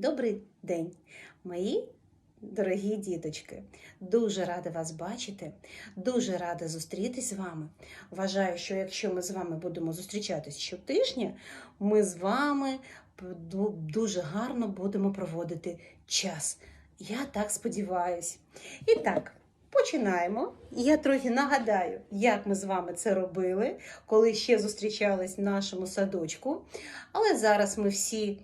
Добрий день, мої дорогі діточки. Дуже рада вас бачити, дуже рада зустрітись з вами. Вважаю, що якщо ми з вами будемо зустрічатись щотижня, ми з вами дуже гарно будемо проводити час. Я так сподіваюсь. І так, починаємо. Я трохи нагадаю, як ми з вами це робили, коли ще зустрічались в нашому садочку. Але зараз ми всі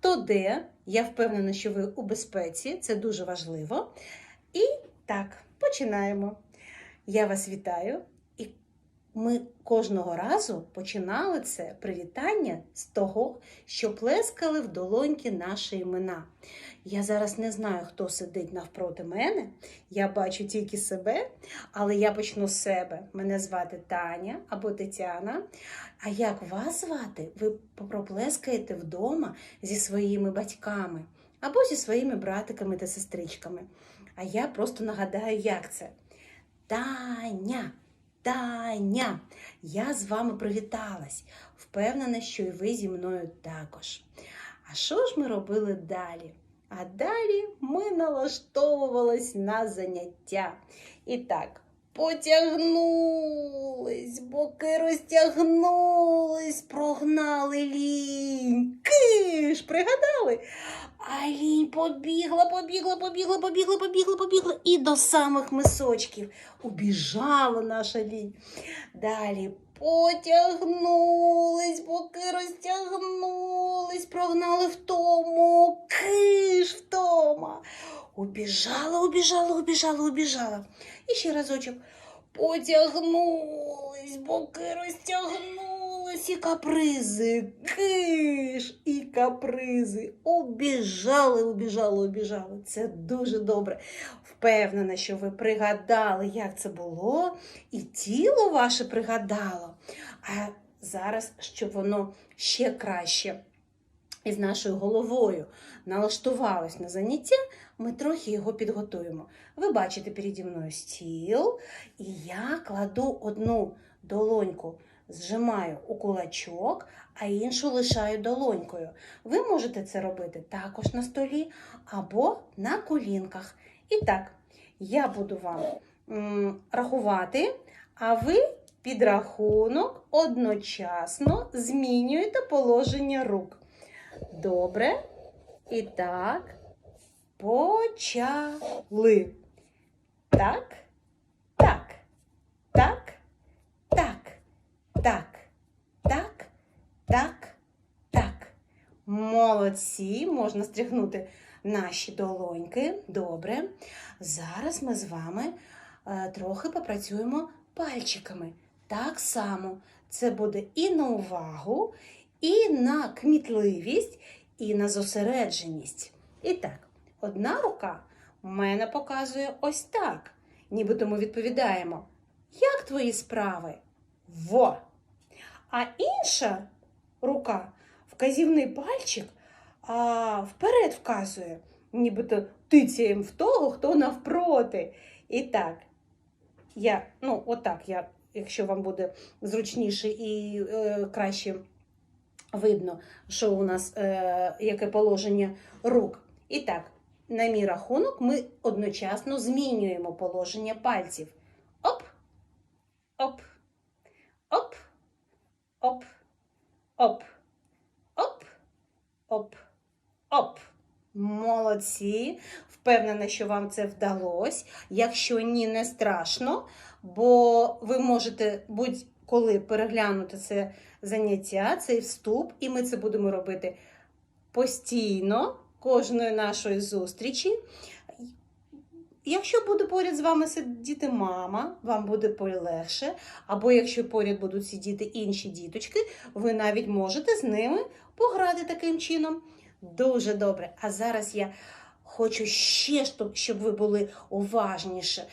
хто де. Я впевнена, що ви у безпеці, це дуже важливо. І так, починаємо. Я вас вітаю. Ми кожного разу починали це привітання з того, що плескали в долоньки наші імена. Я зараз не знаю, хто сидить навпроти мене. Я бачу тільки себе, але я почну з себе. Мене звати Таня або Тетяна. А як вас звати, ви проплескаєте вдома зі своїми батьками або зі своїми братиками та сестричками. А я просто нагадаю, як це. Таня, Таня, я з вами привіталась. Впевнена, що і ви зі мною також. А що ж ми робили далі? А далі ми налаштовувались на заняття. І так, потягнулись, боки розтягнулись, прогнали лінь. Киш, пригадали? А лінь побігла, побігла, побігла, побігла, побігла, побігла і до самих мисочків. Убіжала наша лінь. Далі потягнулись, боки розтягнулись, прогнали втому, киш втома. Убіжала, убіжала, убіжала, убіжала. І ще разочок. Потягнулись, боки розтягнулись, і капризи, киш, і капризи. Убіжали, убіжали, убіжали. Це дуже добре. Впевнена, що ви пригадали, як це було, і тіло ваше пригадало. А зараз, щоб воно ще краще із нашою головою налаштувалось на заняття, ми трохи його підготуємо. Ви бачите переді мною стіл, і я кладу одну долоньку, зжимаю у кулачок, а іншу лишаю долонькою. Ви можете це робити також на столі або на колінках. І так, я буду вам рахувати, а ви під рахунок одночасно змінюєте положення рук. Добре. І так, почали. Так, так, так, так, так, так, так. Молодці, можна стряхнути наші долоньки. Добре. Зараз ми з вами е, трохи попрацюємо пальчиками. Так само це буде і на увагу, і на кмітливість, і на зосередженість. І так, одна рука в мене показує ось так. Нібито ми відповідаємо: Як твої справи? Во! А інша рука, вказівний пальчик, а вперед вказує, нібито тицяєм в того, хто навпроти. І так, я, ну, отак, я, якщо вам буде зручніше і е, краще видно, що у нас е, яке положення рук. І так, на мій рахунок, ми одночасно змінюємо положення пальців. Оп, оп, оп, оп, оп, оп, оп. Молодці. Впевнена, що вам це вдалося. Якщо ні, не страшно, бо ви можете будь-коли переглянути це заняття, цей вступ, і ми це будемо робити постійно, кожної нашої зустрічі. Якщо буде поряд з вами сидіти мама, вам буде полегше. Або якщо поряд будуть сидіти інші діточки, ви навіть можете з ними пограти таким чином. Дуже добре. А зараз я хочу ще, щоб- ви були уважніше,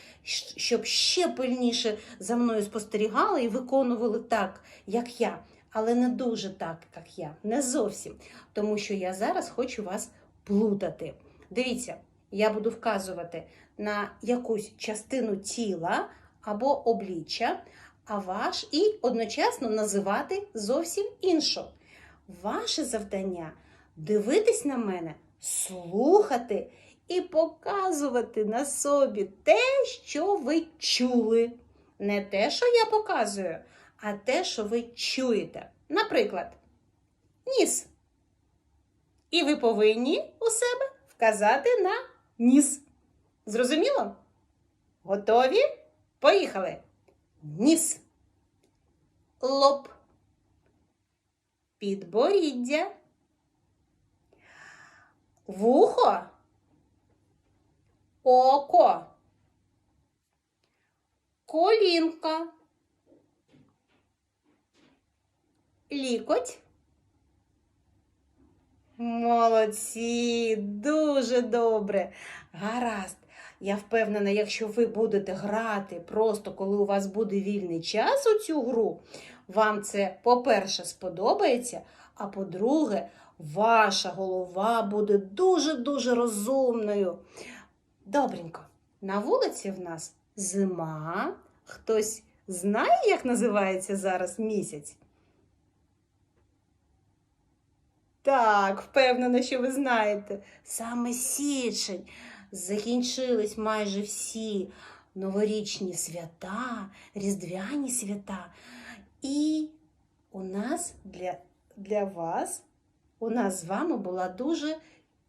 щоб ще пильніше за мною спостерігали і виконували так, як я. Але не дуже так, як я, не зовсім. Тому що я зараз хочу вас плутати. Дивіться, я буду вказувати на якусь частину тіла або обличчя, а ваш і одночасно називати зовсім іншу. Ваше завдання дивитись на мене, слухати і показувати на собі те, що ви чули. Не те, що я показую, а те, що ви чуєте. Наприклад, ніс. І ви повинні у себе вказати на ніс. Зрозуміло? Готові? Поїхали. Ніс. Лоб. Підборіддя. Вухо. Око. Колінка. Лікоть. Молодці, дуже добре. Гаразд. Я впевнена, якщо ви будете грати просто коли у вас буде вільний час у цю гру, вам це, по-перше, сподобається, а по-друге, ваша голова буде дуже-дуже розумною. Добренько, на вулиці в нас зима. Хтось знає, як називається зараз місяць? Так, впевнена, що ви знаєте. Саме січень. Закінчились майже всі новорічні свята, різдвяні свята. І у нас для, для вас, у нас з вами була дуже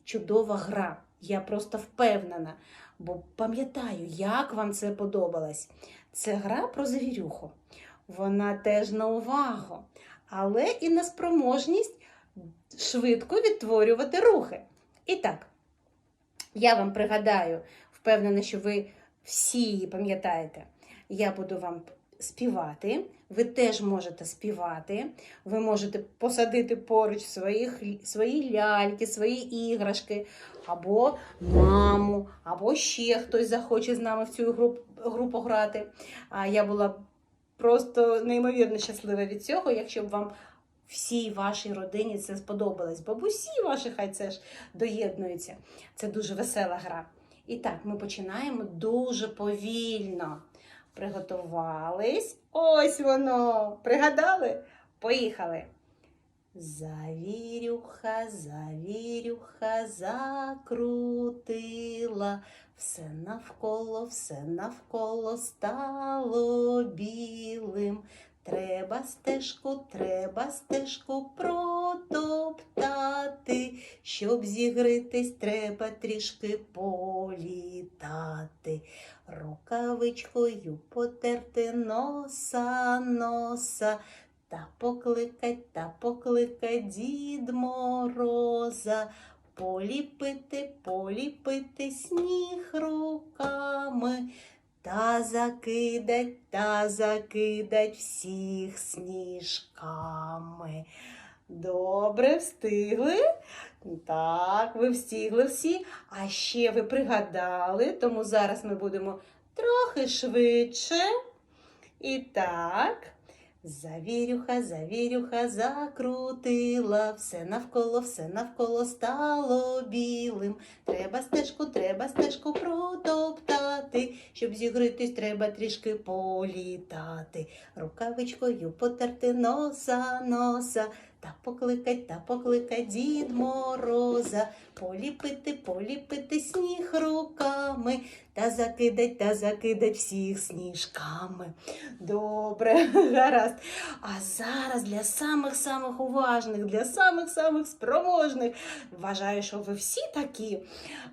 чудова гра. Я просто впевнена, бо пам'ятаю, як вам це подобалось. Це гра про завірюху. Вона теж на увагу, але і на спроможність швидко відтворювати рухи. І так, я вам пригадаю, впевнена, що ви всі її пам'ятаєте. Я буду вам співати. Ви теж можете співати. Ви можете посадити поруч своїх, свої ляльки, свої іграшки, або маму, або ще хтось захоче з нами в цю гру, гру пограти. А я була просто неймовірно щаслива від цього, якщо б вам всій вашій родині це сподобалось. Бабусі ваші хай це ж доєднуються. Це дуже весела гра. І так, ми починаємо дуже повільно. Приготувались. Ось воно. Пригадали? Поїхали. Завірюха, завірюха, закрутила, все навколо, все навколо стало білим. Треба стежку, треба стежку протоптати, щоб зігритись, треба трішки політати. Рукавичкою потерти носа, носа, та покликать, та покликать Дід Мороза. Поліпити, поліпити сніг руками. Та закидать, та закидать всіх сніжками. Добре, встигли? Так, ви встигли всі. А ще ви пригадали, тому зараз ми будемо трохи швидше. І так. Завірюха, завірюха, закрутила, все навколо, все навколо стало білим. Треба стежку, треба стежку протоптати, щоб зігритись, треба трішки політати. Рукавичкою потерти носа, носа, та покликать, та покликать Дід Мороза, поліпити, поліпити сніг руками, та закидать, та закидать всіх сніжками. Добре, гаразд. А зараз для самих-самих уважних, для самих-самих спроможних. Вважаю, що ви всі такі.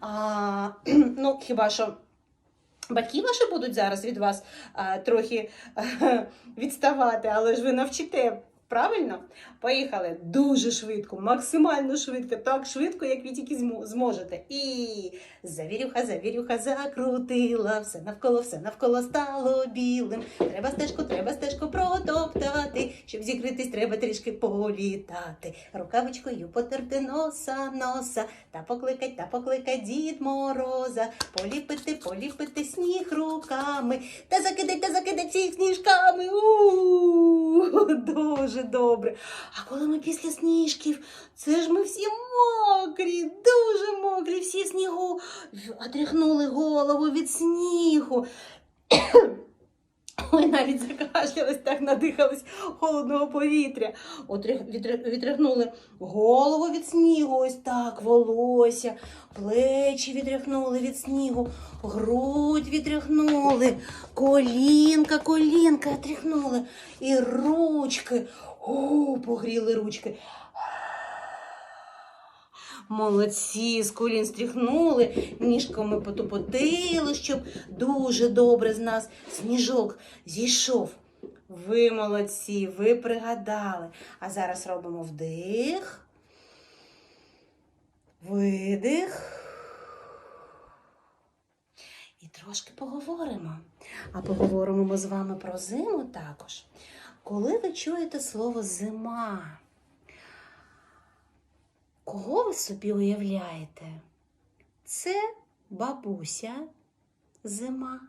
А, ну, хіба що. Батьки ваші будуть зараз від вас а, трохи а, відставати, але ж ви навчите. Правильно? Поїхали дуже швидко, максимально швидко, так швидко, як ви тільки змо- зможете. І завірюха, завірюха закрутила, все навколо, все навколо стало білим. Треба стежку, треба стежку зігритись, треба трішки політати. Рукавичкою потерти носа, носа, та покликать, та покликать Дід Мороза, поліпити, поліпити сніг руками, та закидать, та закидать всіх сніжками. У-у-у, Дуже добре. А коли ми після сніжків, це ж ми всі мокрі, дуже мокрі, всі снігу отряхнули голову від снігу. Ой, навіть закашлялись, так надихались холодного повітря. Відригнули голову від снігу, ось так, волосся, плечі відригнули від снігу, грудь відригнули, колінка, колінка відригнули, і ручки. О, погріли ручки. Молодці, з колін стріхнули, ніжками потупотили, щоб дуже добре з нас сніжок зійшов. Ви молодці, ви пригадали. А зараз робимо вдих, видих. І трошки поговоримо. А поговоримо ми з вами про зиму також. Коли ви чуєте слово зима, Кого ви собі уявляєте? Це бабуся зима,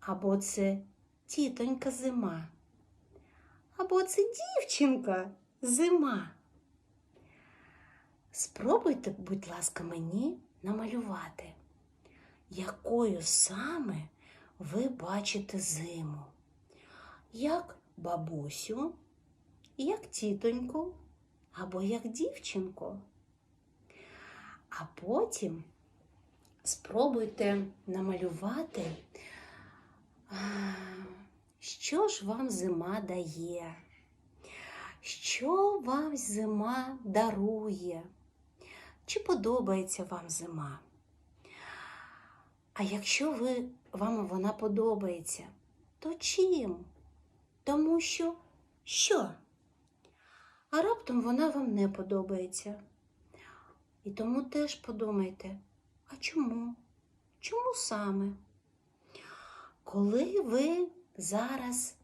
або це тітонька зима, або це дівчинка зима. Спробуйте, будь ласка, мені намалювати, якою саме ви бачите зиму, як бабусю, як тітоньку або як дівчинку. А потім спробуйте намалювати, що ж вам зима дає, що вам зима дарує, чи подобається вам зима. А якщо ви, вам вона подобається, то чим? Тому що що? А раптом вона вам не подобається. І тому теж подумайте, а чому? Чому саме? Коли ви зараз,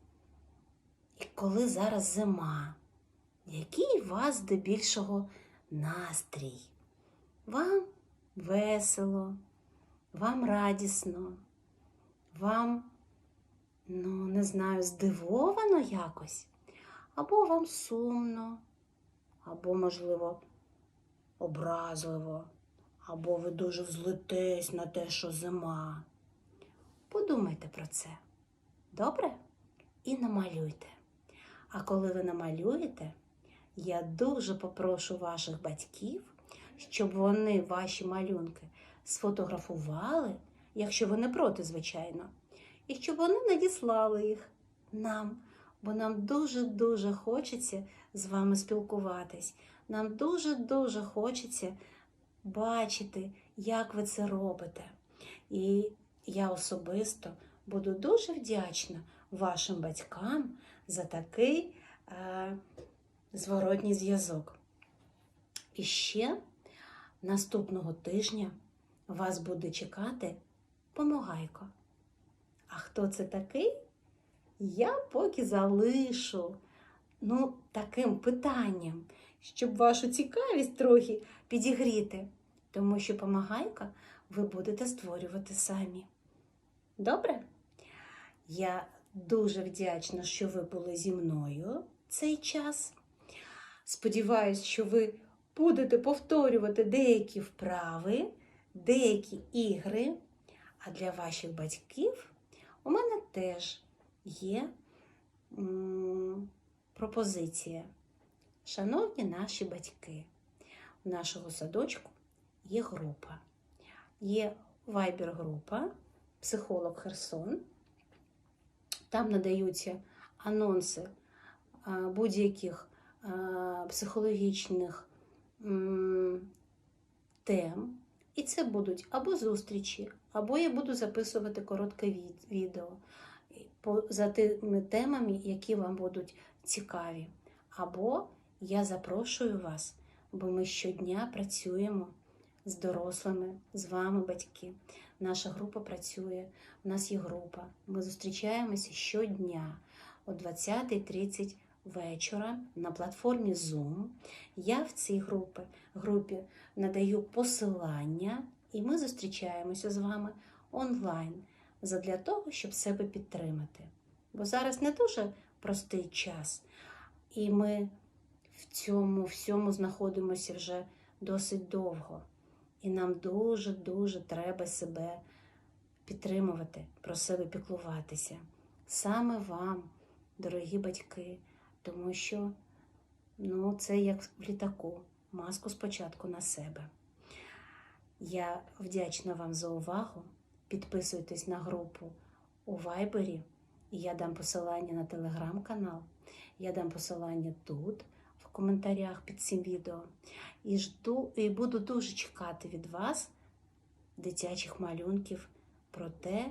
і коли зараз зима, який у вас здебільшого настрій? Вам весело, вам радісно, вам, ну, не знаю, здивовано якось? Або вам сумно, або, можливо, образливо, або ви дуже взлетесь на те, що зима. Подумайте про це. Добре? І намалюйте. А коли ви намалюєте, я дуже попрошу ваших батьків, щоб вони ваші малюнки сфотографували, якщо ви не проти, звичайно, і щоб вони надіслали їх нам бо нам дуже-дуже хочеться з вами спілкуватись. Нам дуже-дуже хочеться бачити, як ви це робите. І я особисто буду дуже вдячна вашим батькам за такий е, зворотній зв'язок. І ще наступного тижня вас буде чекати помогайко. А хто це такий? Я поки залишу ну, таким питанням, щоб вашу цікавість трохи підігріти, тому що помагайка ви будете створювати самі. Добре? Я дуже вдячна, що ви були зі мною цей час. Сподіваюсь, що ви будете повторювати деякі вправи, деякі ігри, а для ваших батьків у мене теж є пропозиція. Шановні наші батьки, у нашого садочку є група. Є вайбер-група, психолог Херсон. Там надаються анонси будь-яких психологічних тем. І це будуть або зустрічі, або я буду записувати коротке відео за тими темами, які вам будуть цікаві. Або я запрошую вас, бо ми щодня працюємо з дорослими, з вами, батьки. Наша група працює, у нас є група. Ми зустрічаємося щодня о 20.30 вечора на платформі Zoom. Я в цій групі, групі надаю посилання, і ми зустрічаємося з вами онлайн задля того, щоб себе підтримати. Бо зараз не дуже простий час, і ми в цьому всьому знаходимося вже досить довго. І нам дуже-дуже треба себе підтримувати, про себе піклуватися. саме вам, дорогі батьки, тому що ну, це як в літаку. Маску спочатку на себе. Я вдячна вам за увагу. Підписуйтесь на групу у Вайбері. І я дам посилання на телеграм-канал. Я дам посилання тут, в коментарях під цим відео. І жду, і буду дуже чекати від вас дитячих малюнків про те,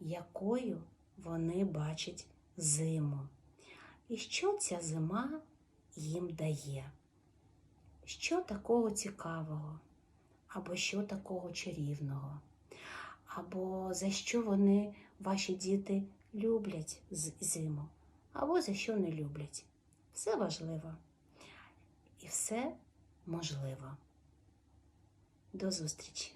якою вони бачать зиму. І що ця зима їм дає. Що такого цікавого, або що такого чарівного, або за що вони, ваші діти, люблять зиму, або за що не люблять. Все важливо і все можливо. До зустрічі!